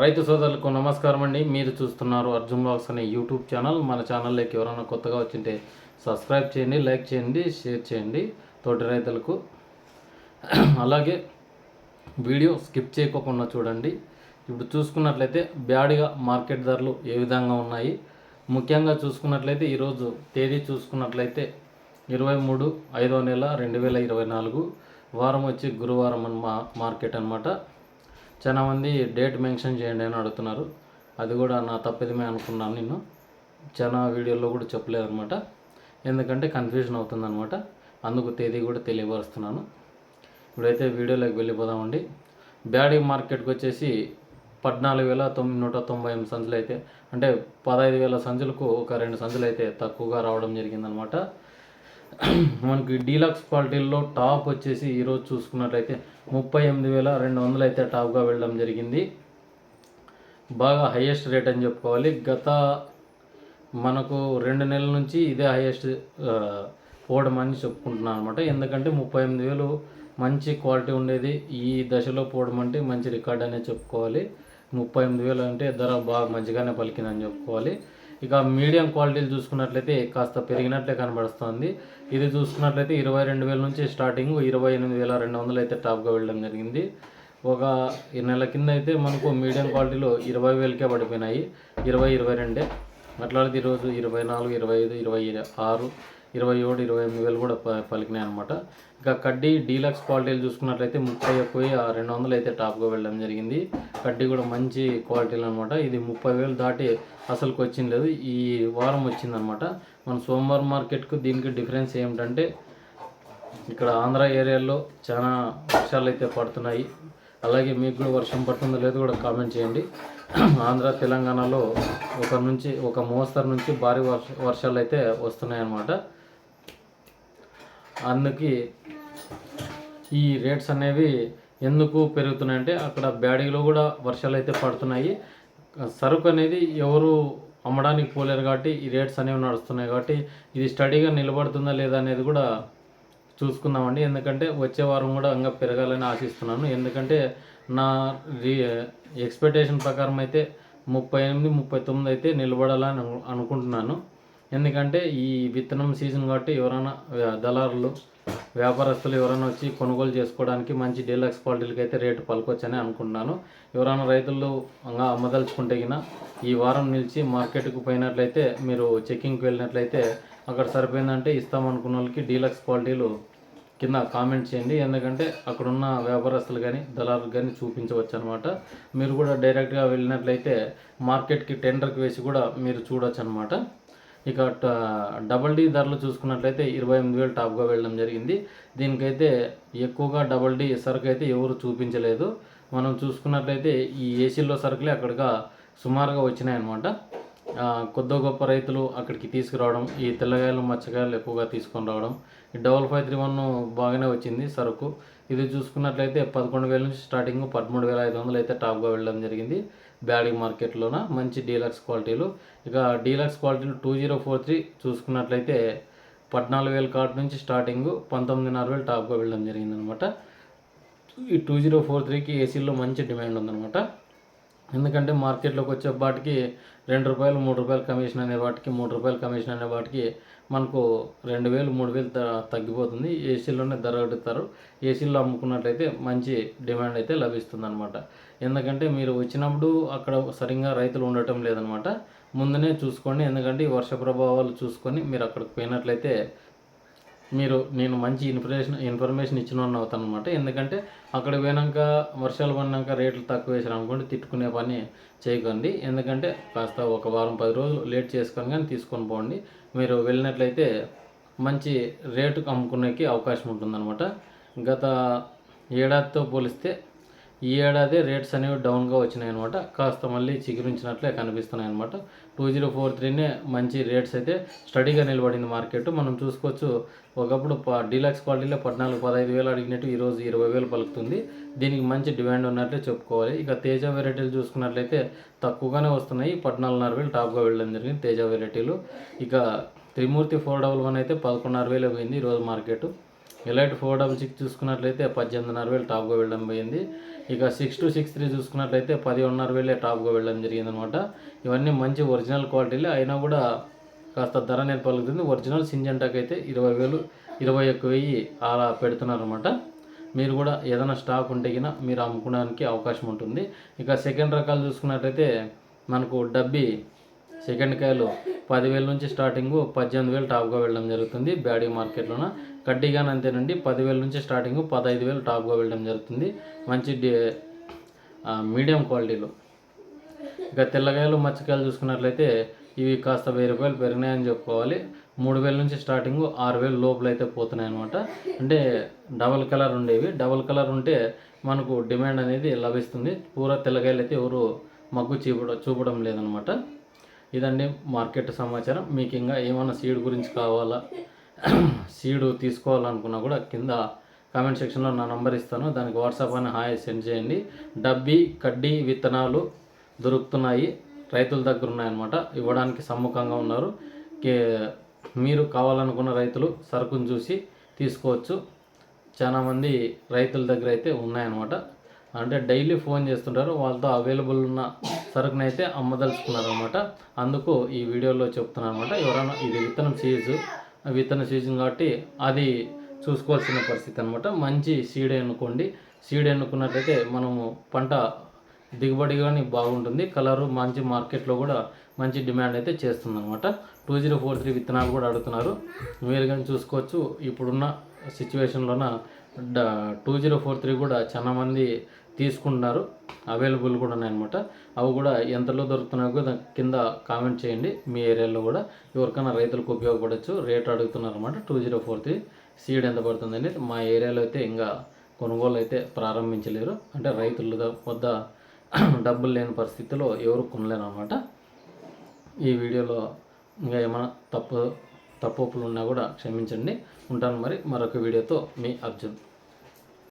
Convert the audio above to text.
రైతు సోదరులకు నమస్కారం అండి. మీరు చూస్తున్నారు అర్జున్ బాక్స్ అనే యూట్యూబ్ ఛానల్. మన ఛానల్లోకి ఎవరైనా కొత్తగా వచ్చింటే సబ్స్క్రైబ్ చేయండి లైక్ చేయండి షేర్ చేయండి తోటి రైతులకు. అలాగే వీడియో స్కిప్ చేయకోకుండా చూడండి. ఇప్పుడు చూసుకున్నట్లయితే బ్యాడ్గా మార్కెట్ ధరలు ఏ విధంగా ఉన్నాయి? ముఖ్యంగా చూసుకున్నట్లయితే ఈరోజు తేదీ చూసుకున్నట్లయితే ఇరవై మూడు ఐదో నెల రెండు వేల ఇరవై నాలుగు. వారం వచ్చి గురువారం మా మార్కెట్ అనమాట చాలా మంది డేట్ మెన్షన్ చేయండి అని అడుగుతున్నారు. అది కూడా నా తప్పిదమే అనుకున్నాను నేను. చాలా వీడియోలో కూడా చెప్పలేదు అనమాట ఎందుకంటే కన్ఫ్యూజన్ అవుతుందన్నమాట. అందుకు తేదీ కూడా తెలియపరుస్తున్నాను. ఇప్పుడైతే వీడియోలోకి వెళ్ళిపోదామండి. బ్యాడీ మార్కెట్కి వచ్చేసి పద్నాలుగు వేల తొమ్మిది నూట తొంభై ఎనిమిది సంచులు అయితే అంటే పదహైదు వేల సంచులకు ఒక రెండు సంచులు అయితే తక్కువగా రావడం జరిగిందనమాట మనకి డీలక్స్ క్వాలిటీల్లో టాప్ వచ్చేసి ఈరోజు చూసుకున్నట్లయితే ముప్పై ఎనిమిది వేల రెండు వందలు అయితే టాప్గా వెళ్ళడం జరిగింది. బాగా హయ్యెస్ట్ రేట్ అని చెప్పుకోవాలి. గత మనకు రెండు నెలల నుంచి ఇదే హైయెస్ట్ పోవడం అని చెప్పుకుంటున్నాను అనమాట ఎందుకంటే ముప్పై ఎనిమిది వేలు మంచి క్వాలిటీ ఉండేది. ఈ దశలో పోవడం అంటే మంచి రికార్డ్ అనే చెప్పుకోవాలి. ముప్పై ఎనిమిది వేలు అంటే ధర బాగా మంచిగానే పలికిందని చెప్పుకోవాలి. ఇక మీడియం క్వాలిటీలు చూసుకున్నట్లయితే కాస్త పెరిగినట్లే కనబడుస్తుంది. ఇది చూసుకున్నట్లయితే ఇరవై రెండు వేల నుంచి స్టార్టింగ్ ఇరవై ఎనిమిది వేల రెండు వందలు అయితే టాప్గా వెళ్ళడం జరిగింది. ఒక నెల కింద అయితే మనకు మీడియం క్వాలిటీలో ఇరవై వేలకే పడిపోయినాయి. ఇరవై ఇరవై రెండే. అట్లాంటిది ఈరోజు ఇరవై నాలుగు ఇరవై ఐదు ఇరవై ఆరు ఇరవై ఏడు ఇరవై ఎనిమిది వేలు కూడా ప పలికినాయి అనమాట ఇంకా కడ్డీ డీలక్స్ క్వాలిటీలు చూసుకున్నట్లయితే ముప్పై పోయి ఆ రెండు వందలు అయితే టాప్గా వెళ్ళడం జరిగింది. కడ్డీ కూడా మంచి క్వాలిటీలు అనమాట ఇది ముప్పై వేలు దాటి అసలుకి వచ్చింది లేదు. ఈ వారం వచ్చిందనమాట మన సోమవారం మార్కెట్కు దీనికి డిఫరెన్స్ ఏమిటంటే ఇక్కడ ఆంధ్ర ఏరియాలో చాలా వర్షాలు అయితే పడుతున్నాయి. అలాగే మీకు కూడా వర్షం పడుతుందో లేదో కూడా కామెంట్ చేయండి. ఆంధ్ర తెలంగాణలో ఒక నుంచి ఒక మోస్తరు నుంచి భారీ వర్ష వర్షాలు అయితే వస్తున్నాయి అన్నమాట అందుకే ఈ రేట్స్ అనేవి ఎందుకు పెరుగుతున్నాయంటే అక్కడ బ్యాడీలో కూడా వర్షాలు అయితే పడుతున్నాయి. సరుకు అనేది ఎవరు అమ్మడానికి పోలేరు కాబట్టి ఈ రేట్స్ అనేవి నడుస్తున్నాయి కాబట్టి ఇది స్టడీగా నిలబడుతుందా లేదా అనేది కూడా చూసుకుందామండి. ఎందుకంటే వచ్చే వారం కూడా ఇంకా పెరగాలని ఆశిస్తున్నాను. ఎందుకంటే నా రీ ఎక్స్పెక్టేషన్ ప్రకారం అయితే ముప్పై ఎనిమిది ముప్పై తొమ్మిది అయితే నిలబడాలని అనుకుంటున్నాను. ఎందుకంటే ఈ విత్తనం సీజన్ కాబట్టి ఎవరైనా దళారులు వ్యాపారస్తులు ఎవరైనా వచ్చి కొనుగోలు చేసుకోవడానికి మంచి డీలక్స్ క్వాలిటీలకి అయితే రేటు పలకొచ్చని అనుకుంటున్నాను. ఎవరైనా రైతులు అమ్మదలుచుకుంటే గిన ఈ వారం నిలిచి మార్కెట్కు పోయినట్లయితే మీరు చెక్కింగ్కి వెళ్ళినట్లయితే అక్కడ సరిపోయిందంటే ఇస్తామనుకున్న వాళ్ళకి డీలక్స్ క్వాలిటీలు కింద కామెంట్ చేయండి. ఎందుకంటే అక్కడున్న వ్యాపారస్తులు కానీ దళారులు కానీ చూపించవచ్చు అనమాట మీరు కూడా డైరెక్ట్గా వెళ్ళినట్లయితే మార్కెట్కి టెండర్కి వేసి కూడా మీరు చూడొచ్చు అనమాట ఇక ట- డబల్ డి ధరలు చూసుకున్నట్లయితే ఇరవై ఎనిమిది వేలు టాప్గా వెళ్ళడం జరిగింది. దీనికైతే ఎక్కువగా డబల్ డి సరుకు అయితే ఎవరు చూపించలేదు. మనం చూసుకున్నట్లయితే ఈ ఏసీలో సరుకులే అక్కడిగా సుమారుగా వచ్చినాయి అనమాట కొద్ది గొప్ప రైతులు అక్కడికి తీసుకురావడం ఈ తెల్లగాయలు మచ్చకాయలు ఎక్కువగా తీసుకొని రావడం ఈ డబల్ ఫైవ్ త్రీ వన్ బాగానే వచ్చింది సరుకు. ఇది చూసుకున్నట్లయితే పదకొండు వేల నుంచి స్టార్టింగ్ పదమూడు వేల ఐదు వందలు అయితే టాప్గా వెళ్ళడం జరిగింది. బ్యాడీ మార్కెట్లోన మంచి డీలక్స్ క్వాలిటీలు. ఇక డీలక్స్ క్వాలిటీలు టూ జీరో ఫోర్ త్రీ చూసుకున్నట్లయితే పద్నాలుగు వేల కార్డు నుంచి స్టార్టింగ్ పంతొమ్మిదిన్నర వేలు టాప్గా వెళ్ళడం జరిగిందనమాట. ఈ టూ జీరో ఫోర్ త్రీకి ఏసీలో మంచి డిమాండ్ ఉందన్నమాట ఎందుకంటే మార్కెట్లోకి వచ్చే వాటికి రెండు రూపాయలు మూడు రూపాయలు కమిషన్ అనే వాటికి మూడు రూపాయలు కమిషన్ అనే వాటికి మనకు రెండు వేలు మూడు వేలు త- తగ్గిపోతుంది. ఏసీలోనే ధర అడుగుతారు ఏసీలో అమ్ముకున్నట్లయితే మంచి డిమాండ్ అయితే లభిస్తుంది అనమాట ఎందుకంటే మీరు వచ్చినప్పుడు అక్కడ సరిగ్గా రైతులు ఉండటం లేదనమాట ముందునే చూసుకోండి. ఎందుకంటే ఈ వర్ష ప్రభావాలు చూసుకొని మీరు అక్కడికి పోయినట్లయితే మీరు నేను మంచి ఇన్ఫర్మేషన్ ఇన్ఫర్మేషన్ ఇచ్చిన వాడిని అవుతాను అనమాట ఎందుకంటే అక్కడ పోయినాక వర్షాలు పడినాక రేట్లు తక్కువ వేసారు అనుకోండి తిట్టుకునే పని చేయకండి. ఎందుకంటే కాస్త ఒక వారం పది రోజులు లేట్ చేసుకొని కానీ తీసుకొని పోండి. మీరు వెళ్ళినట్లయితే మంచి రేటుకు అమ్ముకునేకి అవకాశం ఉంటుందన్నమాట. గత ఏడాదితో పోలిస్తే ఈ ఏడాది రేట్స్ అనేవి డౌన్గా వచ్చినాయి అనమాట కాస్త మళ్ళీ చిగురించినట్లే కనిపిస్తున్నాయి అనమాట టూ జీరో ఫోర్ త్రీనే మంచి రేట్స్ అయితే స్టడీగా నిలబడింది మార్కెట్. మనం చూసుకోవచ్చు ఒకప్పుడు డీలక్స్ క్వాలిటీలో పద్నాలుగు పదహైదు వేలు అడిగినట్టు ఈరోజు ఇరవై వేలు పలుకుతుంది. దీనికి మంచి డిమాండ్ ఉన్నట్లే చెప్పుకోవాలి. ఇక తేజ వెరైటీలు చూసుకున్నట్లయితే తక్కువగానే వస్తున్నాయి. పద్నాలుగున్నర వేలు టాప్గా వెళ్ళడం జరిగింది తేజ వెరైటీలు. ఇక త్రిమూర్తి ఫోర్ డబల్ వన్ అయితే పదకొండున్నర వేలు పోయింది ఈరోజు market. Elite four double six చూసుకున్నట్లయితే పద్దెనిమిదిన్నర వేలు టాప్గా వెళ్ళడం పోయింది. ఇక సిక్స్ టు సిక్స్ త్రీ చూసుకున్నట్లయితే పదిహేనున్నర వేలే టాప్గా వెళ్ళడం జరిగిందనమాట ఇవన్నీ మంచి ఒరిజినల్ క్వాలిటీలే. అయినా కూడా కాస్త ధర అనేది పలుకుతుంది. ఒరిజినల్ సింజంటాకి అయితే ఇరవై వేలు ఇరవై ఒక్క వెయ్యి అలా పెడుతున్నారనమాట మీరు కూడా ఏదైనా స్టాక్ ఉంటే గిన మీరు అమ్ముకోవడానికి అవకాశం ఉంటుంది. ఇక సెకండ్ రకాలు చూసుకున్నట్లయితే మనకు డబ్బి సెకండ్ కాయలు పదివేల నుంచి స్టార్టింగ్ పద్దెనిమిది వేలు టాప్గా వెళ్ళడం జరుగుతుంది. బ్యాడీ మార్కెట్లోన కడ్డీగాని అంతేనండి. పదివేల నుంచి స్టార్టింగ్ పదహైదు వేలు టాప్గా వెళ్ళడం జరుగుతుంది. మంచి మీడియం క్వాలిటీలో. ఇక తెల్లకాయలు మచ్చకాయలు చూసుకున్నట్లయితే ఇవి కాస్త వెయ్యి రూపాయలు పెరిగినాయని చెప్పుకోవాలి. మూడు వేల నుంచి స్టార్టింగ్ ఆరు వేలు లోపల అయితే పోతున్నాయి అనమాట అంటే డబల్ కలర్ ఉండేవి. డబల్ కలర్ ఉంటే మనకు డిమాండ్ అనేది లభిస్తుంది. పూర తెల్లకాయలు అయితే ఎవరు మగ్గు చూపడం చూపడం లేదనమాట ఇదండి మార్కెట్ సమాచారం. మీకు ఇంకా ఏమైనా సీడ్ గురించి కావాలా సీడ్ తీసుకోవాలనుకున్నా కూడా కింద కామెంట్ సెక్షన్లో నా నంబర్ ఇస్తాను. దానికి వాట్సాప్ అని హాయ్ సెండ్ చేయండి. డబ్బి కడ్డీ విత్తనాలు దొరుకుతున్నాయి. రైతుల దగ్గర ఉన్నాయన్నమాట. ఇవ్వడానికి సమ్ముఖంగా ఉన్నారు. మీరు కావాలనుకున్న రైతులు సరుకును చూసి తీసుకోవచ్చు. చాలామంది రైతుల దగ్గర అయితే ఉన్నాయన్నమాట. అంటే డైలీ ఫోన్ చేస్తుంటారు వాళ్ళతో అవైలబుల్ ఉన్న సరుకుని అయితే అమ్మదలుచుకున్నారు అనమాట అందుకు ఈ వీడియోలో చెప్తున్నాను అనమాట ఎవరైనా ఇది విత్తనం సీజు విత్తన సీజన్ కాబట్టి అది చూసుకోవాల్సిన పరిస్థితి అనమాట మంచి సీడ్ ఎన్నుకోండి. సీడ్ ఎన్నుకున్నట్లయితే మనము పంట దిగుబడి కానీ బాగుంటుంది. కలరు మంచి మార్కెట్లో కూడా మంచి డిమాండ్ అయితే చేస్తుంది అనమాట టూ జీరో ఫోర్ త్రీ విత్తనాలు కూడా అడుగుతున్నారు. మీరు కానీ చూసుకోవచ్చు. ఇప్పుడున్న సిచ్యువేషన్లోన డ టూ జీరో ఫోర్ త్రీ కూడా చాలామంది తీసుకుంటున్నారు. అవైలబుల్ కూడా ఉన్నాయన్నమాట అవి కూడా ఎంతలో దొరుకుతున్నాయో కూడా కింద కామెంట్ చేయండి. మీ ఏరియాలో కూడా ఎవరికైనా రైతులకు ఉపయోగపడవచ్చు రేట్ అడుగుతున్నారు అనమాట two zero four three seed ఎంత పడుతుందని మా ఏరియాలో అయితే ఇంకా కొనుగోలు అయితే ప్రారంభించలేరు. అంటే రైతుల వద్ద డబ్బులు లేని పరిస్థితిలో ఎవరు కొనలేరు అనమాట ఈ వీడియోలో ఇంకా ఏమైనా తప్పు తప్పులు ఉన్నా కూడా క్షమించండి. ఉంటాను మరి. మరొక వీడియోతో మీ అర్జున్.